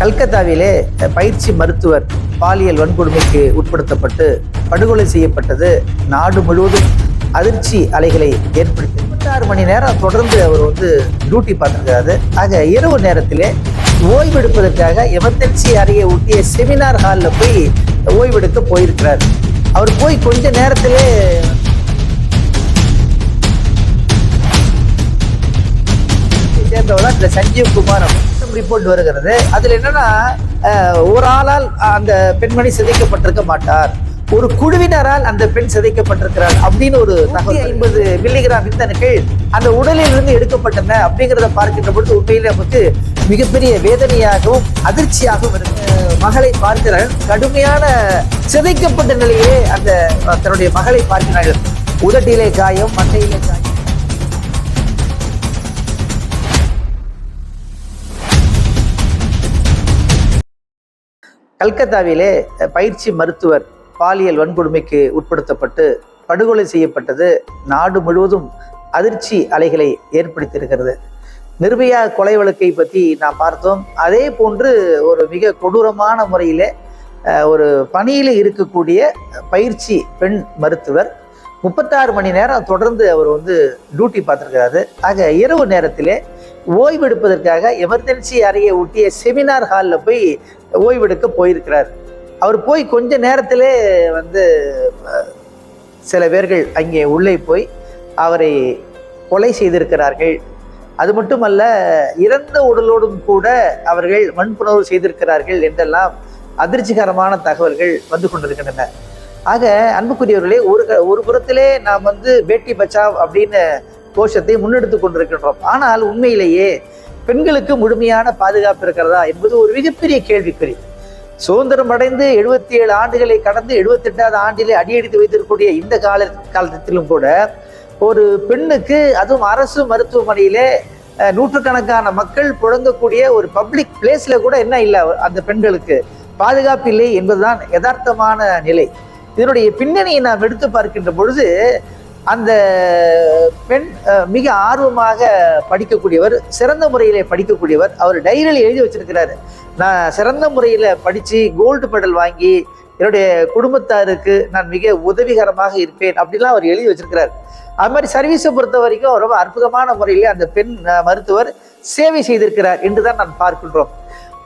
கல்கத்தாவிலே பயிற்சி மருத்துவர் பாலியல் வன்கொடுமைக்கு உட்படுத்தப்பட்டு படுகொலை செய்யப்பட்டது நாடு முழுவதும். அதிர்ச்சி அலைகளை ஏற்படுத்தி இருபத்தாறு மணி நேரம் தொடர்ந்து அவர் வந்து டியூட்டி பார்த்துருக்காரு. ஆக இரவு நேரத்திலே ஓய்வெடுப்பதற்காக எமர்ஜென்சி அறையை ஒட்டிய செமினார் ஹாலில் போய் ஓய்வெடுக்க போயிருக்கிறார். அவர் போய் கொஞ்ச நேரத்திலே சேர்ந்தவர் இந்த சஞ்சீவ் குமார் ரிப்போர்ட் வருகிறது. அதுல என்னன்னா ஒரு ஆளால் அந்த பெண்மணி சிதைக்கப்பட்டிருக்க மாட்டார். ஒரு குழுவினரால் அந்த பெண் சிதைக்கப்பட்டிருக்கிறார் அப்படின்னு ஒரு தகவல் ஐம்பது மில்லிகிராம் விந்தணுக்கள் அந்த உடலில் இருந்து எடுக்கப்பட்டன அப்படிங்கிறத பார்க்கின்ற பொழுது உண்மையிலே நமக்கு மிகப்பெரிய வேதனையாகவும் அதிர்ச்சியாகவும் இருக்கு. மகளை பார்க்கிறார்கள். கடுமையான சிதைக்கப்பட்ட நிலையிலே அந்த தன்னுடைய மகளை பார்க்கிறார்கள். உதட்டிலே காயம் மண்டையிலே காயம். கல்கத்தாவிலே பயிற்சி மருத்துவர் பாலியல் வன்கொடுமைக்கு உட்படுத்தப்பட்டு படுகொலை செய்யப்பட்டது நாடு முழுவதும் அதிர்ச்சி அலைகளை ஏற்படுத்தியிருக்கிறது. நிர்பயா கொலை வழக்கை பற்றி நாம் பார்த்தோம். அதே போன்று ஒரு மிக கொடூரமான முறையில் ஒரு பணியில் இருக்கக்கூடிய பயிற்சி பெண் மருத்துவர் முப்பத்தாறு மணி நேரம் தொடர்ந்து அவர் வந்து டியூட்டி பார்த்துருக்கிறாரு. ஆக இரவு நேரத்திலே ஓய்வெடுப்பதற்காக எமர்ஜென்சி அறையை ஒட்டிய செமினார் ஹாலில் போய் ஓய்வெடுக்க போயிருக்கிறார். அவர் போய் கொஞ்ச நேரத்திலே வந்து சில பேர்கள் அங்கே உள்ளே போய் அவரை கொலை செய்திருக்கிறார்கள். அது மட்டுமல்ல இறந்த உடலோடும் கூட அவர்கள் வன்புணர்வு செய்திருக்கிறார்கள் என்றெல்லாம் அதிர்ச்சிகரமான தகவல்கள் வந்து கொண்டிருக்கின்றன. ஆக அன்புக்குரியவர்களே ஒரு க- ஒரு புறத்திலே நாம் வந்து பேட்டி பச்சாவ் அப்படின்னு கோஷத்தை முன்னெடுத்து கொண்டிருக்கின்றோம். ஆனால் உண்மையிலேயே பெண்களுக்கு முழுமையான பாதுகாப்பு இருக்கிறதா என்பது ஒரு மிகப்பெரிய கேள்விக்குறி. சுதந்திரம் அடைந்து எழுபத்தி ஏழு ஆண்டுகளை கடந்து எழுபத்தெட்டாவது ஆண்டிலே அடியெடுத்து வைத்திருக்கக்கூடிய இந்த கால காலத்திலும் கூட ஒரு பெண்ணுக்கு அதுவும் அரசு மருத்துவமனையிலே நூற்றுக்கணக்கான மக்கள் புழங்கக்கூடிய ஒரு பப்ளிக் பிளேஸ்ல கூட என்ன இல்லை அந்த பெண்களுக்கு? பாதுகாப்பு இல்லை என்பதுதான் யதார்த்தமான நிலை. இதனுடைய பின்னணியை நாம் எடுத்து பார்க்கின்ற பொழுது அந்த பெண் மிக ஆர்வமாக படிக்கக்கூடியவர் சிறந்த முறையிலே படிக்கக்கூடியவர் அவர் டைரியில் எழுதி வச்சிருக்கிறாரு. நான் சிறந்த முறையில் படித்து கோல்டு மெடல் வாங்கி என்னுடைய குடும்பத்தாருக்கு நான் மிக உதவிகரமாக இருப்பேன் அப்படிலாம் அவர் எழுதி வச்சிருக்கிறார். அது மாதிரி சர்வீஸை பொறுத்த வரைக்கும் ரொம்ப அற்புதமான முறையில் அந்த பெண் மருத்துவர் சேவை செய்திருக்கிறார் என்று தான் நான் பார்க்கின்றோம்.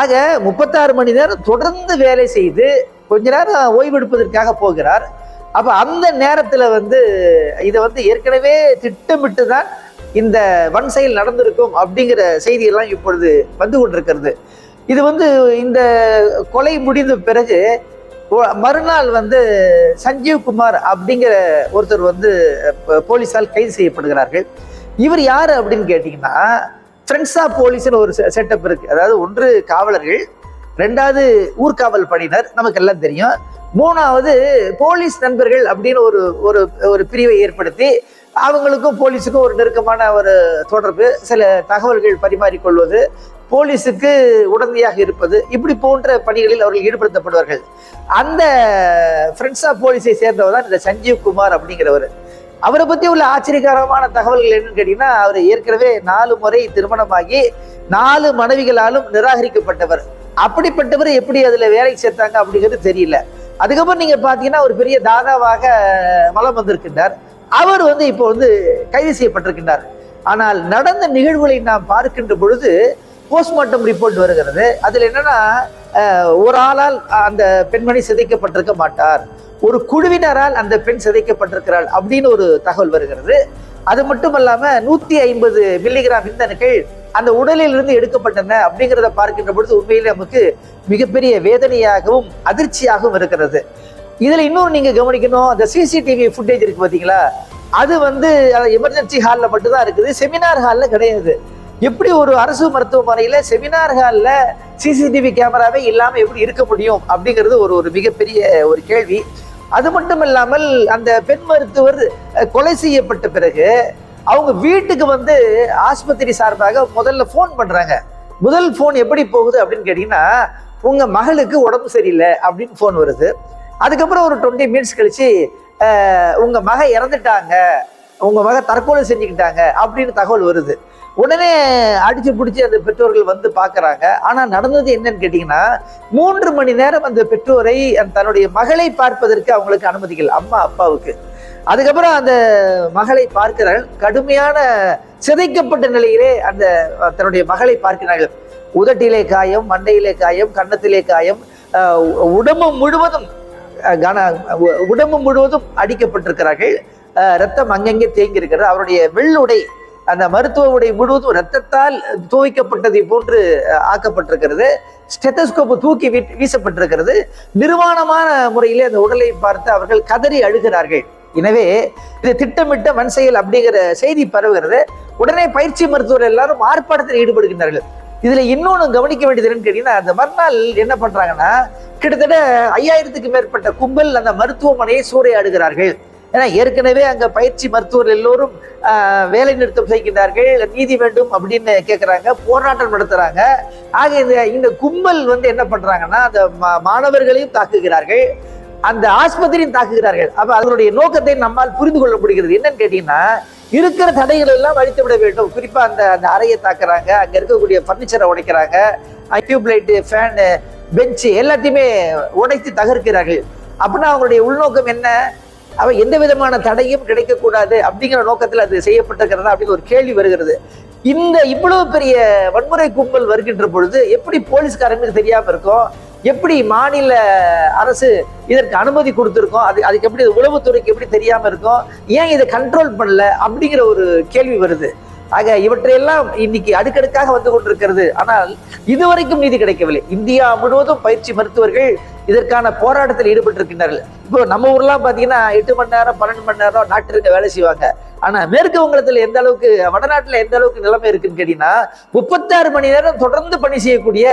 ஆக முப்பத்தாறு மணி நேரம் தொடர்ந்து வேலை செய்து கொஞ்ச நேரம் ஓய்வெடுப்பதற்காக போகிறார். அப்போ அந்த நேரத்தில் வந்து இதை வந்து ஏற்கனவே திட்டமிட்டு தான் இந்த வன் செயல் நடந்திருக்கும் அப்படிங்கிற செய்தியெல்லாம் இப்பொழுது வந்து கொண்டிருக்கிறது. இது வந்து இந்த கொலை முடிந்த பிறகு மறுநாள் வந்து சஞ்சீவ் குமார் அப்படிங்கிற ஒருத்தர் வந்து போலீஸால் கைது செய்யப்படுகிறார்கள். இவர் யார் அப்படின்னு கேட்டிங்கன்னா ஃப்ரெண்ட்ஸ் ஆஃப் போலீஸ்னு ஒரு செட்டப் இருக்குது அதாவது ஒன்று காவலர்கள் ரெண்டாவது ஊர்காவல் பணியினர் நமக்கு எல்லாம் தெரியும். மூணாவது போலீஸ் நண்பர்கள் அப்படின்னு ஒரு ஒரு ஒரு பிரிவை ஏற்படுத்தி அவங்களுக்கும் போலீஸுக்கும் ஒரு நெருக்கமான ஒரு தொடர்பு. சில தகவல்கள் பரிமாறிக்கொள்வது போலீஸுக்கு உடந்தையாக இருப்பது இப்படி போன்ற பணிகளில் அவர்கள் ஈடுபடுத்தப்படுவார்கள். அந்த ஃப்ரெண்ட்ஸ் ஆஃப் போலீஸை சேர்ந்தவர் தான் இந்த சஞ்சீவ் குமார் அப்படிங்கிறவர். அவரை பற்றி உள்ள ஆச்சரியகரமான தகவல்கள் என்னன்னு கேட்டிங்கன்னா அவர் ஏற்கனவே நாலு முறை திருமணமாகி நாலு மனைவிகளாலும் நிராகரிக்கப்பட்டவர். அப்படிப்பட்டவர் எப்படி அதில் வேலைக்கு சேர்த்தாங்க அப்படிங்கிறது தெரியல. அதுக்கப்புறம் நீங்கள் பார்த்தீங்கன்னா ஒரு பெரிய தாதாவாக மலம் வந்திருக்கின்றார். அவர் வந்து இப்போ வந்து கைது செய்யப்பட்டிருக்கின்றார். ஆனால் நடந்த நிகழ்வுகளை நாம் பார்க்கின்ற பொழுது போஸ்ட்மார்ட்டம் ரிப்போர்ட் வருகிறது. அதில் என்னன்னா ஒரு ஆளால் அந்த பெண்மணி சிதைக்கப்பட்டிருக்க மாட்டார். ஒரு குழுவினரால் அந்த பெண் சிதைக்கப்பட்டிருக்கிறாள் அப்படின்னு ஒரு தகவல் வருகிறது. அது மட்டும் இல்லாம நூத்தி ஐம்பது மில்லிகிராம் விந்தணுக்கள் அந்த உடலில் இருந்து எடுக்கப்பட்டன அப்படிங்கிறத பார்க்கின்ற பொழுது உண்மையிலே நமக்கு மிகப்பெரிய வேதனையாகவும் அதிர்ச்சியாகவும் இருக்கிறது. இதுல இன்னொரு நீங்க கவனிக்கணும். அந்த சிசிடிவி ஃபுட்டேஜ் இருக்கு பாத்தீங்களா? அது வந்து எமர்ஜென்சி ஹாலில் மட்டும்தான் இருக்குது. செமினார் ஹாலில் கிடையாது. எப்படி ஒரு அரசு மருத்துவமனையில் செமினார் ஹாலில் சிசிடிவி கேமராவே இல்லாமல் எப்படி இருக்க முடியும் அப்படிங்கிறது ஒரு ஒரு மிகப்பெரிய ஒரு கேள்வி. அது மட்டும் இல்லாமல் அந்த பெண் மருத்துவர் கொலை செய்யப்பட்ட பிறகு அவங்க வீட்டுக்கு வந்து ஆஸ்பத்திரி சார்பாக முதல்ல ஃபோன் பண்ணுறாங்க முதல் ஃபோன் எப்படி போகுது அப்படின்னு கேட்டிங்கன்னா உங்கள் மகளுக்கு உடம்பு சரியில்லை அப்படின்னு ஃபோன் வருது. அதுக்கப்புறம் ஒரு டுவெண்ட்டி மினிட்ஸ் கழிச்சு உங்கள் மக இறந்துட்டாங்க உங்கள் மக தற்கொலை செஞ்சுக்கிட்டாங்க அப்படின்னு தகவல் வருது. உடனே அடிச்சு பிடிச்சி அந்த பெற்றோர்கள் வந்து பார்க்குறாங்க. ஆனால் நடந்தது என்னன்னு கேட்டிங்கன்னா மூன்று மணி நேரம் அந்த பெற்றோரை தன்னுடைய மகளை பார்ப்பதற்கு அவங்களுக்கு அனுமதிக்கல அம்மா அப்பாவுக்கு. அதுக்கப்புறம் அந்த மகளை பார்க்கிறார்கள். கடுமையான சிதைக்கப்பட்ட நிலையிலே அந்த தன்னுடைய மகளை பார்க்கிறார்கள். உதட்டிலே காயம் மண்டையிலே காயம் கன்னத்திலே காயம் உடம்பு முழுவதும் கன உடம்பு முழுவதும் அடிக்கப்பட்டிருக்கிறார்கள். ரத்தம் அங்கங்கே தேங்கி இருக்கிறது அவருடைய வெள்ளுடை அந்த மருத்துவ உடை முழுவதும் ரத்தத்தால் துவைக்கப்பட்டதை போன்று ஆக்கப்பட்டிருக்கிறது. ஸ்டெத்தஸ்கோப்பு தூக்கி வீ- வீசப்பட்டிருக்கிறது. நிர்வாணமான முறையிலே அந்த உடலை பார்த்து அவர்கள் கதறி அழுகிறார்கள். எனவே இது திட்டமிட்ட மண் செயல் அப்படிங்கிற செய்தி பரவுகிறது. உடனே பயிற்சி மருத்துவர் எல்லாரும் ஆர்ப்பாட்டத்தில் ஈடுபடுகின்றார்கள். இதுல இன்னொன்று கவனிக்க வேண்டியது என்னன்னு கேட்டீங்கன்னா அந்த மறுநாள் என்ன பண்றாங்கன்னா கிட்டத்தட்ட ஐயாயிரத்துக்கு மேற்பட்ட கும்பல் அந்த மருத்துவமனையை சூறையாடுகிறார்கள். ஏன்னா ஏற்கனவே அங்க பயிற்சி மருத்துவர் எல்லோரும் வேலை நிறுத்தம் செய்கின்றார்கள் நீதி வேண்டும் அப்படின்னு கேட்குறாங்க போராட்டம் நடத்துறாங்க. ஆக இந்த இந்த கும்பல் வந்து என்ன பண்றாங்கன்னா அந்த மா- மாணவர்களையும் தாக்குகிறார்கள். அந்த ஆஸ்பத்திரியும் தாக்குகிறார்கள். அப்ப அதனுடைய நோக்கத்தை நம்மால் புரிந்து கொள்ள முடிகிறது. என்னன்னு கேட்டீங்கன்னா இருக்கிற தடைகள் எல்லாம் அழித்து விட வேண்டும். குறிப்பா அந்த அந்த அறையை தாக்குறாங்க அங்க இருக்கக்கூடிய பர்னிச்சரை உடைக்கிறாங்க டியூப் லைட்டு ஃபேனு பெஞ்சு எல்லாத்தையுமே உடைத்து தகர்க்கிறார்கள். அப்படின்னா அவங்களுடைய உள்நோக்கம் என்ன? அவன் எந்த விதமான தடையும் கிடைக்கக்கூடாது அப்படிங்கிற நோக்கத்தில் அது செய்யப்பட்டிருக்கிறதா அப்படின்னு ஒரு கேள்வி வருகிறது. இந்த இவ்வளவு பெரிய வன்முறை கும்பல் வருகின்ற பொழுது எப்படி போலீஸ்காரங்களுக்கு தெரியாமல் இருக்கும் எப்படி மாநில அரசு இதற்கு அனுமதி கொடுத்துருக்கோம் அது அதுக்கு எப்படி உளவுத்துறைக்கு எப்படி தெரியாமல் இருக்கும் ஏன் இதை கண்ட்ரோல் பண்ணல அப்படிங்கிற ஒரு கேள்வி வருது. ஆக இவற்றையெல்லாம் இன்னைக்கு அடுக்கடுக்காக வந்து கொண்டிருக்கிறது. ஆனால் இதுவரைக்கும் நீதி கிடைக்கவில்லை. இந்தியா முழுவதும் பயிற்சி மருத்துவர்கள் இதற்கான போராட்டத்தில் ஈடுபட்டிருக்கின்றார்கள். இப்போ நம்ம ஊர்லாம் பாத்தீங்கன்னா எட்டு மணி நேரம் பன்னெண்டு மணி நேரம் நாட்டிற்கு வேலை செய்வாங்க. ஆனா மேற்கு வங்கத்துல எந்த அளவுக்கு வடநாட்டுல எந்த அளவுக்கு நிலைமை இருக்குன்னு கேட்டீங்கன்னா முப்பத்தாறு மணி நேரம் தொடர்ந்து பணி செய்யக்கூடிய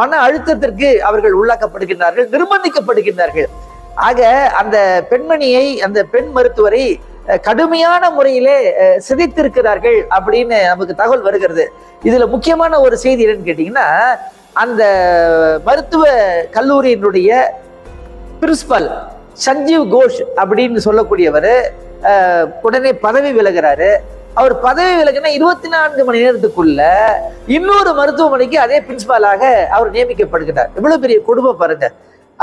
மன அழுத்தத்திற்கு அவர்கள் உள்ளாக்கப்படுகின்றார்கள் நிர்பந்திக்கப்படுகின்றார்கள். ஆக அந்த பெண்மணியை அந்த பெண் மருத்துவரை கடுமையான முறையிலே சிதைத்திருக்கிறார்கள் அப்படின்னு நமக்கு தகவல் வருகிறது. இதுல முக்கியமான ஒரு செய்தி என்னன்னு கேட்டீங்கன்னா அந்த மருத்துவ கல்லூரியினுடைய பிரின்சிபல் சஞ்சீவ் கோஷ் அப்படின்னு சொல்லக்கூடியவர் உடனே பதவி விலகிறாரு. அவர் பதவி விலகினா இருபத்தி நான்கு மணி நேரத்துக்குள்ள இன்னொரு மருத்துவமனைக்கு அதே பிரின்சிபாலாக அவர் நியமிக்கப்படுகிறார். எவ்வளவு பெரிய குடும்பம் பாருங்க.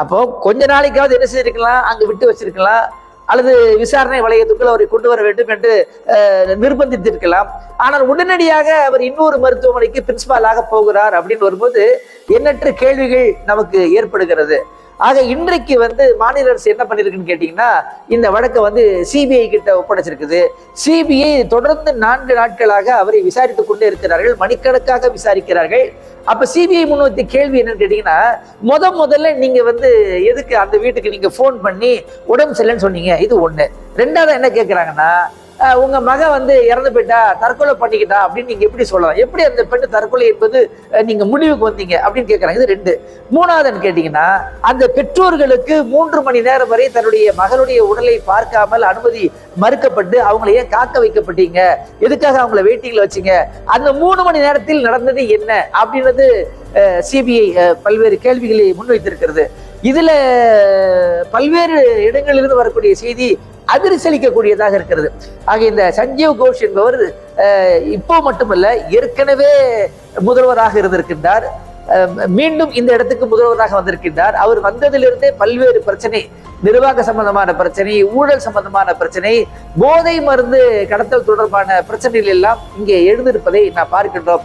அப்போ கொஞ்ச நாளைக்காவது என்ன செஞ்சிருக்கலாம்? அங்க விட்டு வச்சிருக்கலாம். அல்லது விசாரணை வளையத்துக்குள் அவரை கொண்டு வர வேண்டும் என்று அஹ், நிர்பந்தித்திருக்கலாம். ஆனால் உடனடியாக அவர் இன்னொரு மருத்துவமனைக்கு பிரின்சிபாலாக போகிறார் அப்படின்னு வரும்போது எண்ணற்ற கேள்விகள் நமக்கு ஏற்படுகிறது. ஆக இன்றைக்கு வந்து மாநில அரசு என்ன பண்ணியிருக்குன்னு கேட்டிங்கன்னா இந்த வழக்கை வந்து சிபிஐ கிட்ட ஒப்படைச்சிருக்குது. சிபிஐ தொடர்ந்து நான்கு நாட்களாக அவரை விசாரித்துக் கொண்டே இருக்கிறார்கள் மணிக்கணக்காக விசாரிக்கிறார்கள். அப்ப சிபிஐ முன்வைத்த கேள்வி என்னன்னு கேட்டீங்கன்னா முத முதல்ல நீங்க வந்து எதுக்கு அந்த வீட்டுக்கு நீங்க ஃபோன் பண்ணி உடம்பு சரியில்லைன்னு சொன்னீங்க? இது ஒண்ணு. ரெண்டாவது என்ன கேட்கிறாங்கன்னா உங்க மக வந்து இறந்து போயிட்டா தற்கொலை பண்ணிக்கிட்டா அப்படின்னு நீங்க எப்படி சொல்லலாம்? எப்படி அந்த பெண் தற்கொலை என்பது நீங்க முடிவுக்கு வந்தீங்க அப்படின்னு கேட்கறாங்க இது ரெண்டு. மூணாவதுன்னு கேட்டீங்கன்னா அந்த பெற்றோர்களுக்கு மூன்று மணி நேரம் வரை தன்னுடைய மகளுடைய உடலை பார்க்காமல் அனுமதி மறுக்கப்பட்டு அவங்களை ஏன் காக்க வைக்கப்பட்டீங்க? எதுக்காக அவங்கள வெயிட்டிங்ல வச்சீங்க? அந்த மூணு மணி நேரத்தில் நடந்தது என்ன? அப்படின்றது சிபிஐ பல்வேறு கேள்விகளை முன்வைத்திருக்கிறது. இதுல பல்வேறு இடங்களிலிருந்து வரக்கூடிய செய்தி அதிர்ச்சலிக்கக்கூடியதாக இருக்கிறது. ஆக இந்த சஞ்சீவ் கோஷ் என்பவர் இப்போ மட்டுமல்ல ஏற்கனவே முதல்வராக இருந்திருக்கின்றார். மீண்டும் இந்த இடத்துக்கு முதல்வராக வந்திருக்கின்றார். அவர் வந்ததிலிருந்தே பல்வேறு பிரச்சனை நிர்வாக சம்பந்தமான பிரச்சனை ஊழல் சம்பந்தமான பிரச்சனை போதை மருந்து கடத்தல் தொடர்பான பிரச்சனைகள் எல்லாம் இங்கே எழுந்திருப்பதை நாம் பார்க்கின்றோம்.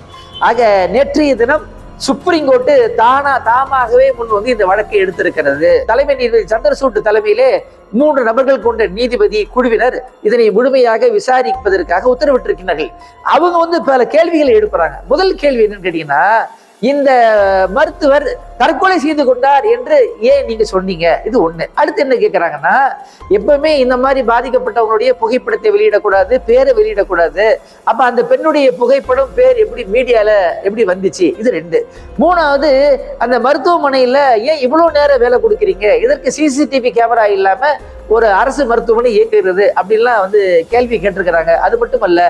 ஆக நேற்றைய தினம் சுப்ரீம் கோர்ட்டு தானா தாமாகவே முன் வந்து இந்த வழக்கை எடுத்திருக்கிறது. தலைமை நீதிபதி சந்திரசூட் தலைமையிலே மூன்று நபர்கள் கொண்ட நீதிபதி குழுவினர் இதனை முழுமையாக விசாரிப்பதற்காக உத்தரவிட்டிருக்கிறார்கள் அவங்க வந்து பல கேள்விகளை எழுப்புறாங்க. முதல் கேள்வி என்னன்னு கேட்டீங்கன்னா இந்த மருத்துவர் தற்கொலை செய்து கொண்டார் என்று ஏன் நீங்க சொன்னீங்க? இது ஒண்ணு. அடுத்து என்ன கேக்குறாங்கன்னா எப்பவுமே இந்த மாதிரி பாதிக்கப்பட்டவங்களுடைய புகைப்படத்தை வெளியிடக்கூடாது பேரை வெளியிடக்கூடாது. அப்ப அந்த பெண்ணுடைய புகைப்படம் பேர் எப்படி மீடியால எப்படி வந்துச்சு? இது ரெண்டு. மூணாவது அந்த மருத்துவமனையில ஏன் இவ்வளவு நேரம் வேலை கொடுக்குறீங்க? இதற்கு சிசிடிவி கேமரா இல்லாம ஒரு அரசு மருத்துவமனை இயக்குகிறது அப்படின்லாம் வந்து கேள்வி கேட்டிருக்கிறாங்க. அது மட்டுமல்ல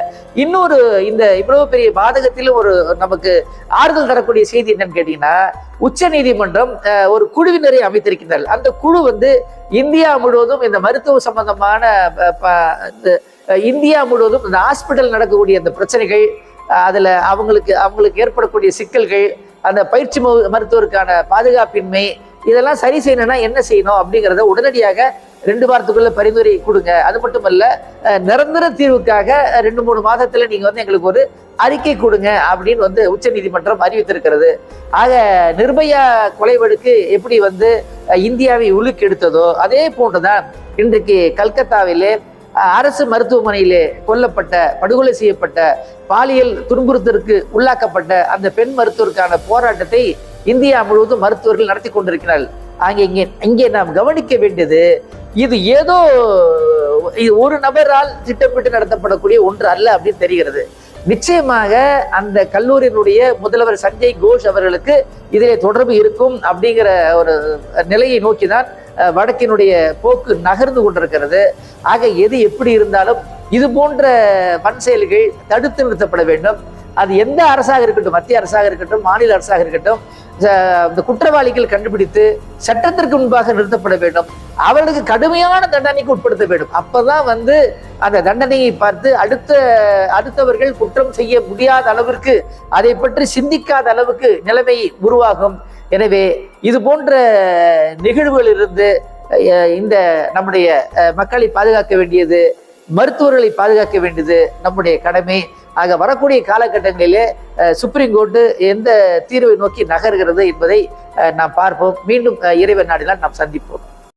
இன்னொரு இந்த இவ்வளவு பெரிய பாதகத்திலும் ஒரு நமக்கு ஆறுதல் தரக்கூடிய செய்தி என்னன்னு கேட்டீங்கன்னா உச்ச நீதிமன்றம் ஒரு குழுவினரை அமைத்திருக்கிறார்கள் அந்த குழு வந்து இந்தியா முழுவதும் இந்த மருத்துவ சம்பந்தமான இந்தியா முழுவதும் இந்த ஹாஸ்பிட்டல் நடக்கக்கூடிய அந்த பிரச்சனைகள் அதில் அவங்களுக்கு அவங்களுக்கு ஏற்படக்கூடிய சிக்கல்கள் அந்த பயிற்சி மருத்துவருக்கான பாதுகாப்பின்மை இதெல்லாம் சரி செய்யணும்னா என்ன செய்யணும் அப்படிங்கிறத உடனடியாக ரெண்டு வாரத்துக்குள்ள பரிந்துரை கொடுங்க. அது மட்டுமல்ல நிரந்தர தீர்வுக்காக ரெண்டு மூணு மாதத்துல நீங்க வந்து எங்களுக்கு ஒரு அறிக்கை கொடுங்க அப்படின்னு வந்து உச்சநீதிமன்றம் அறிவித்திருக்கிறது. ஆக நிர்பயா கொலை வழக்கு எப்படி வந்து இந்தியாவை உலுக்கெடுத்ததோ அதே போன்றுதான் இன்றைக்கு கல்கத்தாவிலே அரசு மருத்துவமனையிலே கொல்லப்பட்ட படுகொலை செய்யப்பட்ட பாலியல் துன்புறுத்தலுக்கு உள்ளாக்கப்பட்ட அந்த பெண் மருத்துவருக்கான போராட்டத்தை இந்தியா முழுவதும் மருத்துவர்கள் நடத்தி கொண்டிருக்கிறார்கள். அங்கே இங்கே இங்கே நாம் கவனிக்க வேண்டியது இது ஏதோ இது ஒரு நபரால் திட்டமிட்டு நடத்தப்படக்கூடிய ஒன்று அல்ல அப்படின்னு தெரிகிறது. நிச்சயமாக அந்த கல்லூரியினுடைய முதல்வர் சஞ்சய் கோஷ் அவர்களுக்கு இதிலே தொடர்பு இருக்கும் அப்படிங்கிற ஒரு நிலையை நோக்கி தான் வடக்கினுடைய போக்கு நகர்ந்து கொண்டிருக்கிறது. ஆக எது எப்படி இருந்தாலும் இது போன்ற பன் செயல்கள் தடுத்து நிறுத்தப்பட வேண்டும். அது எந்த அரசாக இருக்கட்டும் மத்திய அரசாக இருக்கட்டும் மாநில அரசாக இருக்கட்டும் இந்த குற்றவாளிகள் கண்டுபிடித்து சட்டத்திற்கு முன்பாக நிறுத்தப்பட வேண்டும். அவர்களுக்கு கடுமையான தண்டனைக்கு உட்படுத்த வேண்டும். அப்பதான் வந்து அந்த தண்டனையை பார்த்து அடுத்த அடுத்தவர்கள் குற்றம் செய்ய முடியாத அளவிற்கு அதை பற்றி சிந்திக்காத அளவுக்கு நிலைமை உருவாகும். எனவே இது போன்ற நிகழ்வுகள் இருந்து இந்த நம்முடைய மக்களை பாதுகாக்க வேண்டியது மருத்துவர்களை பாதுகாக்க வேண்டியது நம்முடைய கடமை. ஆக வரக்கூடிய காலகட்டங்களிலே சுப்ரீம் கோர்ட்டு எந்த தீர்வை நோக்கி நகர்கிறது என்பதை நாம் பார்ப்போம். மீண்டும் இறைவன் நாடினால் நாம் சந்திப்போம்.